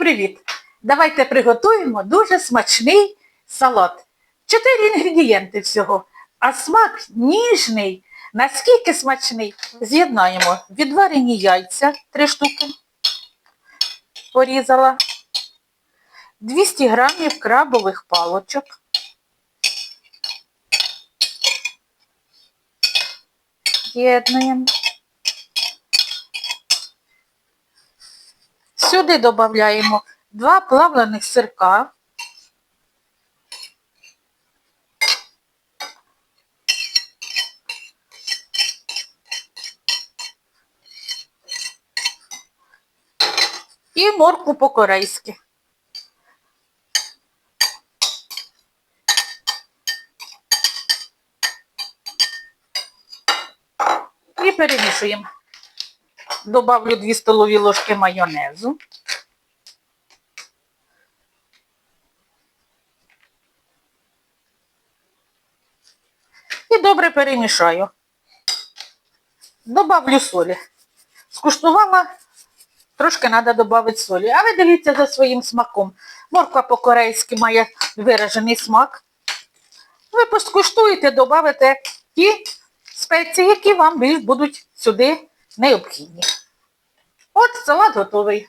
привіт! Давайте приготуємо дуже смачний салат. Чотири інгредієнти всього, а смак ніжний. Наскільки смачний? З'єднаємо відварені яйця, три штуки, порізала, 200 грамів крабових палочок, з'єднуємо. Сюди додаємо два плавлених сирка. І морку по-корейськи. І перемішуємо. Добавлю 2 столові ложки майонезу. І добре перемішаю. Добавлю солі. Скуштувала, трошки треба додати солі. А ви дивіться за своїм смаком. Морква по-корейськи має виражений смак. Ви поскуштуєте, додавите ті спеції, які вам будуть сюди необхідні. હોત સવાદ હતો ભાઈ